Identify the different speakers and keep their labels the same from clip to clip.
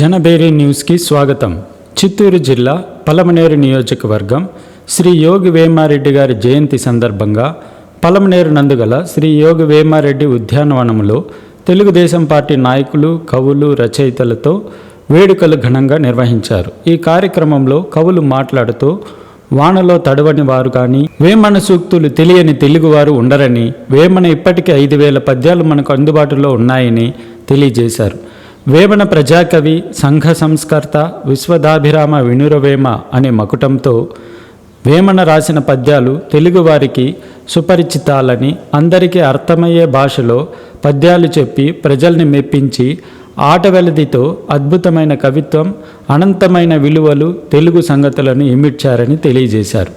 Speaker 1: జనబేరి న్యూస్కి స్వాగతం. చిత్తూరు జిల్లా పలమనేరు నియోజకవర్గం శ్రీ యోగి వేమారెడ్డి గారి జయంతి సందర్భంగా పలమనేరు నందుగల శ్రీ యోగి వేమారెడ్డి ఉద్యానవనంలో తెలుగుదేశం పార్టీ నాయకులు కవులు రచయితలతో వేడుకలు ఘనంగా నిర్వహించారు. ఈ కార్యక్రమంలో కవులు మాట్లాడుతూ వానలో తడవని వారు కానీ వేమన సూక్తులు తెలియని తెలుగువారు ఉండరని వేమన ఇప్పటికీ ఐదు వేల పద్యాలు మనకు అందుబాటులో ఉన్నాయని తెలియజేశారు. వేమన ప్రజాకవి సంఘ సంస్కర్త విశ్వదాభిరామ వినురవేమ అనే మకుటంతో వేమన రాసిన పద్యాలు తెలుగువారికి సుపరిచితాలని అందరికీ అర్థమయ్యే భాషలో పద్యాలు చెప్పి ప్రజల్ని మెప్పించి ఆటవెలదితో అద్భుతమైన కవిత్వం అనంతమైన విలువలు తెలుగు సంగతులను ఇమిడ్చారని తెలియజేశారు.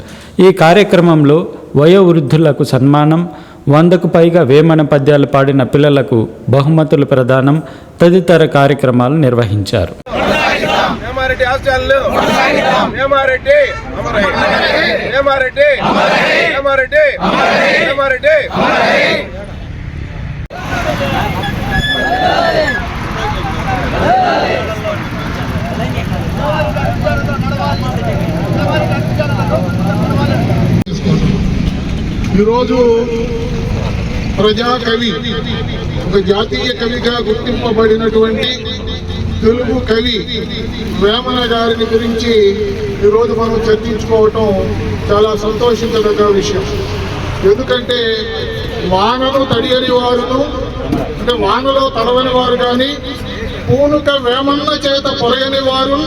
Speaker 1: ఈ కార్యక్రమంలో వయోవృద్ధులకు సన్మానం వందకు పైగా వేమన పద్యాలు పాడిన పిల్లలకు బహుమతుల ప్రదానం తదితర కార్యక్రమాలు నిర్వహించారు
Speaker 2: హాస్టల్ వేమారెడ్డి వేమారెడ్డి వేమారెడ్డి వేమారెడ్డి
Speaker 3: ఈరోజు ప్రజా కవి ఒక జాతీయ కవిగా గుర్తింపబడినటువంటి తెలుగు కవి వేమన గారిని గురించి ఈరోజు మనం చర్చించుకోవటం చాలా సంతోషించదగ్గ విషయం. ఎందుకంటే వానలు తడియని వారును అంటే వానలో తడవని వారు కానీ పూనుక వేమన్న చేత పొరగని వారు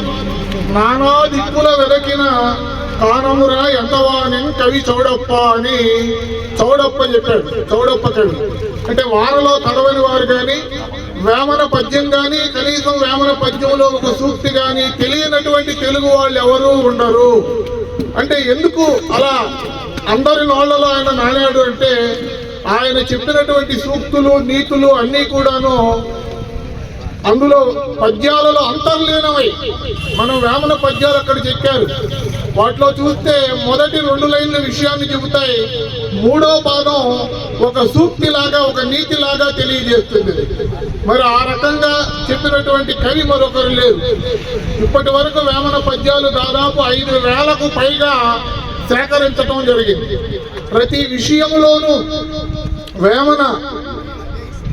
Speaker 3: నానా దిక్కుల వెలకిన కానమురా ఎంతవాని కవి చౌడప్ప అని చౌడప్ప చెప్పాడు. చౌడప్ప కవి. అంటే వారలో తడవని వారు కానీ వేమన పద్యం కానీ కనీసం వేమన పద్యంలో ఒక సూక్తి కానీ తెలియనటువంటి తెలుగు వాళ్ళు ఎవరూ ఉండరు. అంటే ఎందుకు అలా అందరి నోళ్ళలో ఆయన నానాడు అంటే ఆయన చెప్పినటువంటి సూక్తులు నీతులు అన్నీ కూడాను అందులో పద్యాలలో అంతర్లీనమై మనం వేమన పద్యాలు అక్కడ చెప్పారు. వాటిలో చూస్తే మొదటి రెండు లైన్ల విషయాన్ని చెబుతాయి. మూడో పాదం ఒక సూక్తి లాగా ఒక నీతి లాగా తెలియజేస్తుంది. మరి ఆ రకంగా చెప్పినటువంటి కవి మరొకరు లేరు. ఇప్పటి వరకు వేమన పద్యాలు దాదాపు ఐదు వేలకు పైగా సేకరించటం జరిగింది. ప్రతి విషయంలోనూ వేమన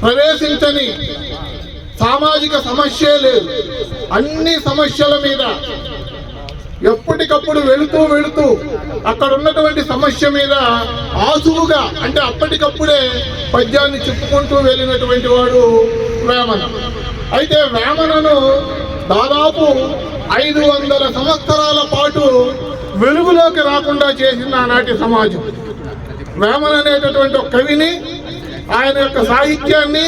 Speaker 3: ప్రవేశించని సామాజిక సమస్యే లేదు. అన్ని సమస్యల మీద ఎప్పటికప్పుడు వెళుతూ వెళుతూ అక్కడ ఉన్నటువంటి సమస్య మీద ఆసువుగా అంటే అప్పటికప్పుడే పద్యాన్ని చెప్పుకుంటూ వెళ్ళినటువంటి వాడు వేమన. అయితే వేమనను దాదాపు ఐదు వందల సంవత్సరాల పాటు వెలుగులోకి రాకుండా చేసింది ఆనాటి సమాజం. వేమన అనేటటువంటి ఒక కవిని ఆయన యొక్క సాహిత్యాన్ని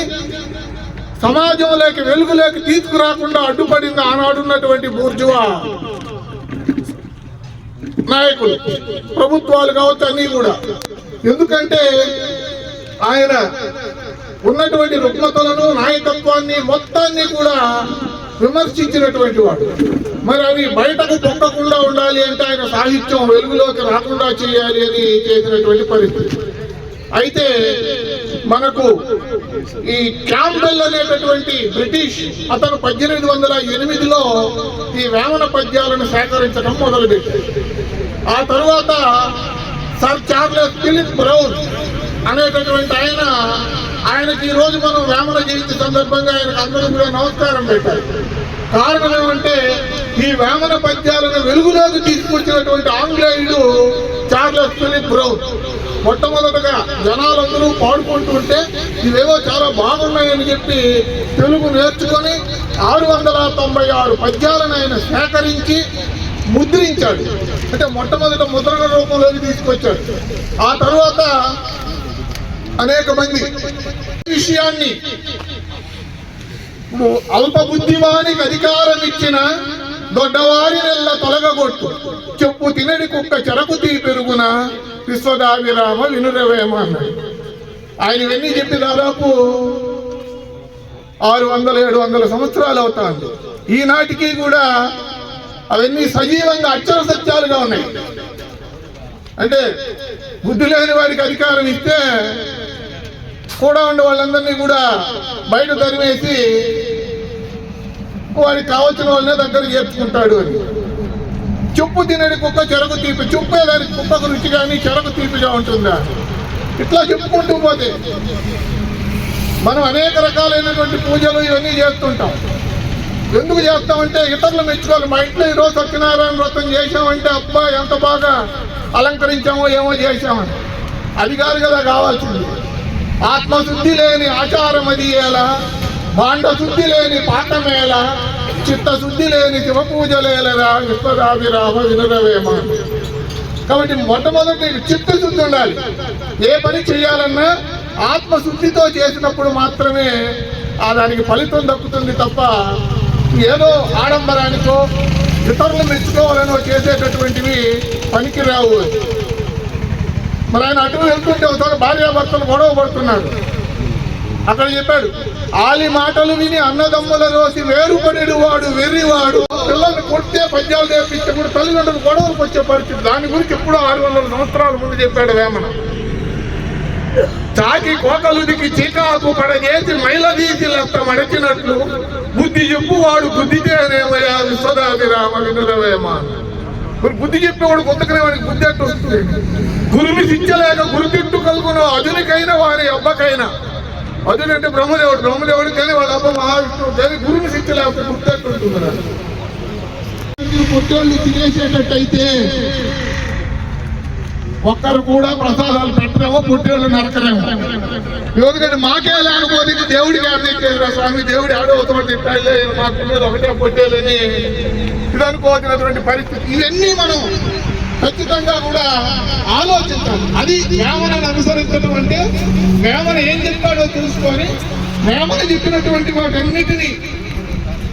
Speaker 3: సమాజంలోకి వెలుగులోకి తీసుకురాకుండా అడ్డుపడింది ఆనాడున్నటువంటి బూర్జువా నాయకులు ప్రభుత్వాలు కావచ్చు అన్నీ కూడా. ఎందుకంటే ఆయన ఉన్నటువంటి రుగ్మతలను నాయకత్వాన్ని మొత్తాన్ని కూడా విమర్శించినటువంటి వాడు. మరి అవి బయటకు పొక్కకుండా ఉండాలి అంటే ఆయన సాహిత్యం వెలుగులోకి రాకుండా చేయాలి అని చేసినటువంటి పరిస్థితి. అయితే మనకు ఈ క్యాంబెల్ అనేటటువంటి బ్రిటిష్ అతను పద్దెనిమిది వందల ఎనిమిదిలో ఈ వేమన పద్యాలను సేకరించడం మొదలుపెట్టాడు. ఆ తరువాత సర్ చార్లెస్ ఫిలిప్ బ్రౌన్ అనేటటువంటి ఆయన ఆయనకి ఈ రోజు మనం వేమన జయంతి సందర్భంగా ఆయనకు అందరూ కూడా నమస్కారం పెట్టారు కారణం ఏమంటే ఈ వేమన పద్యాలను వెలుగులోకి తీసుకొచ్చినటువంటి ఆంగ్లేయుడు చార్లెస్ ఫిలిప్ బ్రౌన్ మొట్టమొదటగా జనాలందరూ పాడుకుంటుంటే ఇవేవో చాలా బాగున్నాయని చెప్పి తెలుగు నేర్చుకొని ఆరు వందల తొంభై ఆరు పద్యాలను ఆయన సేకరించి ముద్రించాడు. అంటే మొట్టమొదట ముద్రణ రూపంలోకి తీసుకొచ్చాడు. ఆ తర్వాత అనేక మంది విషయాన్ని అల్ప బుద్ధివానికి అధికారం ఇచ్చిన దొడ్డవారి నెల్ల తొలగగొట్టు. చెప్పు తినడి కుక్క చెరకు తీ పెరుగున విశ్వదావిరామ వినురవేమ అన్నాడు ఆయన ఇవన్నీ చెప్పి దాదాపు ఆరు వందల ఏడు వందల సంవత్సరాలు అవుతాంది. ఈనాటికి కూడా అవన్నీ సజీవంగా అక్షర సత్యాలుగా ఉన్నాయి. అంటే బుద్ధి లేని వారికి అధికారం ఇస్తే కూడా ఉండే వాళ్ళందరినీ కూడా బయట తరిమేసి వాడికి కావాల్సిన వాళ్ళనే దగ్గర చేర్చుకుంటాడు అని. చెప్పు తినని కుక్క చెరకు తీపి చెప్పేదానికి కుక్కకు రుచి కానీ చెరకు తీపిగా ఉంటుందా? ఇట్లా చెప్పుకుంటూ పోతే మనం అనేక రకాలైనటువంటి పూజలు ఇవన్నీ చేస్తుంటాం. ఎందుకు చేస్తామంటే ఇతరులు మెచ్చుకోవాలి. మా ఇంట్లో ఈరోజు సత్యనారాయణ వ్రతం చేసామంటే అబ్బా ఎంత బాగా అలంకరించామో ఏమో చేసామని అది కాదు కదా కావాల్సింది. ఆత్మశుద్ధి లేని ఆచారం అది ఎలా? భాండ శుద్ధి లేని పాఠమేల చిత్తశుద్ధి లేని శివ పూజలేలరా విశ్వదాభిరామ వినురవేమ కాబట్టి మొట్టమొదటి చిత్తశుద్ధి ఉండాలి. ఏ పని చేయాలన్నా ఆత్మశుద్ధితో చేసినప్పుడు మాత్రమే ఆ దానికి ఫలితం దక్కుతుంది తప్ప ఏదో ఆడంబరానికో ఇతరులు మెచ్చుకోవాలనో చేసేటటువంటివి పనికిరావు. మరి ఆయన అటు వెళ్తుంటే ఒకసారి భార్యాభర్తలు గొడవ పడుతున్నాడు అక్కడ చెప్పాడు ఆలి మాటలు విని అన్నదమ్ముల రోసి వేరుపడేడు వాడు వెర్రివాడు పిల్లల్ని కొట్టే పద్యాలు చేపించే కూడా తల్లిదండ్రులు గొడవలకు వచ్చే పరిస్థితి. దాని గురించి ఎప్పుడో ఆరు వందల సంవత్సరాల ముందు చెప్పాడు వేమన. చాకి కోకలుడికి చీకాకు పడజేసి మైలదీసి లెక్క లెత్త మడచినట్లు బుద్ధి చెప్పు వాడు విశ్వదాది రామ వినురవేమ మరి బుద్ధి చెప్పేవాడు కొత్తకనే వాడికి బుద్ధి అట్టు వస్తుంది? గురుని శిక్షలేక గురు తిట్టు కలుగును అదునికైనా వారి అబ్బకైనా. అదుని బ్రహ్మదేవుడు బ్రహ్మదేవుడు కానీ వాళ్ళ అబ్బ మహావిష్ణువు కానీ గురువు శక్తి లేకపోతే బుద్ధి అట్టు ఉంటుంది తినేసేటట్టయితే ఒక్కరు కూడా ప్రసాదాలు పెట్టరేమో పుట్టేళ్ళు నరకరేమో. ఎందుకంటే మాకే లేకపోతే ఇంక దేవుడికి ఆడదిచ్చేదిరా స్వామి దేవుడు ఆడో ఒకటి తిట్టాలే మాకు ఒకటే పొట్టేలని ఇది అనుకోవాల్సినటువంటి పరిస్థితి. ఇవన్నీ మనం ఖచ్చితంగా కూడా ఆలోచించాలి అది వేమనని అనుసరించడం అంటే వేమన ఏం చెప్పాడో తెలుసుకొని వేమన చెప్పినటువంటి వాటన్నిటినీ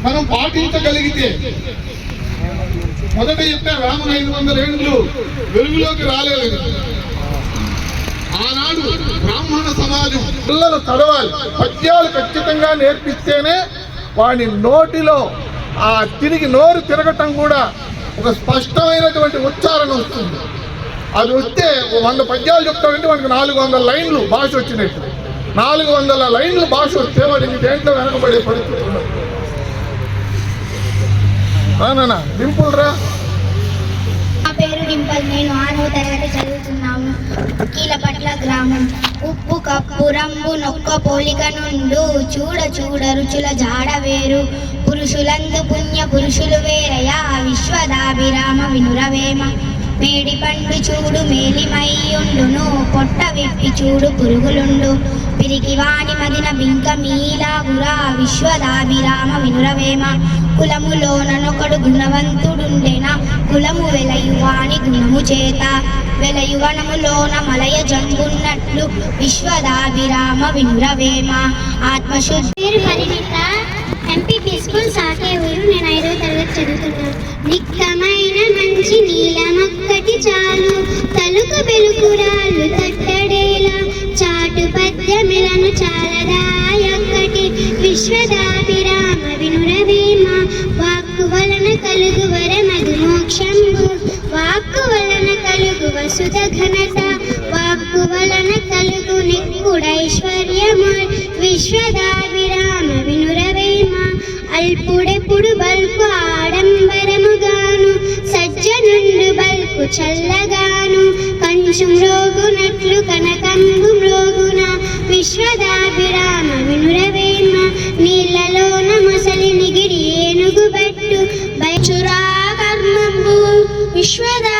Speaker 3: మనం పాటించగలిగితే. మొదట చెప్పే రామన ఐదు వందల ఏళ్ళు వెలుగులోకి రాలేదు ఆనాడు బ్రాహ్మణ సమాజం పిల్లలు చదవాలి. పద్యాలు ఖచ్చితంగా నేర్పిస్తేనే వాడి నోటిలో ఆ తిరిగి నోరు తిరగటం కూడా ఒక స్పష్టమైనటువంటి ఉచ్చారణ వస్తుంది. అది వస్తే వంద పద్యాలు చెప్తామంటే మనకు నాలుగు వందల లైన్లు భాష వచ్చినట్టు. నాలుగు వందల లైన్లు భాష వస్తే వాడికి దేంట్లో వెనకబడే పరిస్థితి ఉండదు డింపుల్ రా.
Speaker 4: నా పేరు డింపల్. నేను ఆరవ తరగతి చదువుతున్నాము కీలపట్ల గ్రామం. ఉప్పు కప్పు రంబు నొక్క పోలిక నుండు చూడ చూడ రుచుల జాడ వేరు. పురుషులందు పుణ్య పురుషులు వేరయా. విశ్వదాభిరామ వినురవేమ. మేడి పండు చూడు మేలిమయ్యుండును పొట్ట విప్పి చూడు పురుగులుండు. పిరికి వాణి మదిన బింక మీలాగురా. విశ్వదాభిరామ వినురవేమ. కులములోననొకడు గుణవంతుడుండెన. కులము వెలయువాని గుణము చేత. వెలయుగణములోన మలయ జంగున్నట్లు విశ్వదాభిరామ వినురవేమ. ఆత్మశుద్ధి.
Speaker 5: పేరు పరిణిత ఎంపీపీ స్కూల్ సాకే ఊరు. నేను ఐదో తరగతి చదువుతున్నాను. నిక్కమైన మంచి నీలమొక్కటి చాలు. తలుకు బెలుకురాలు కలుగు ఘనత వాక్కు వలన కలుగు నిక్కుడైశ్వర్యము? విశ్వదాభిరామ వినురవేమ? అల్పుడెప్పుడు బల్కు ఆడంబరముగాను సజ్జనుండు బల్కు చల్లగాను కంచు మ్రోగునట్లు కనకంగు మ్రోగున విశ్వదాభిరామ వినురవేమ? నీళ్ళలోన మొసలి నిగిడి ఏనుగు బట్టు బయచురా కర్మంబు విశ్వదా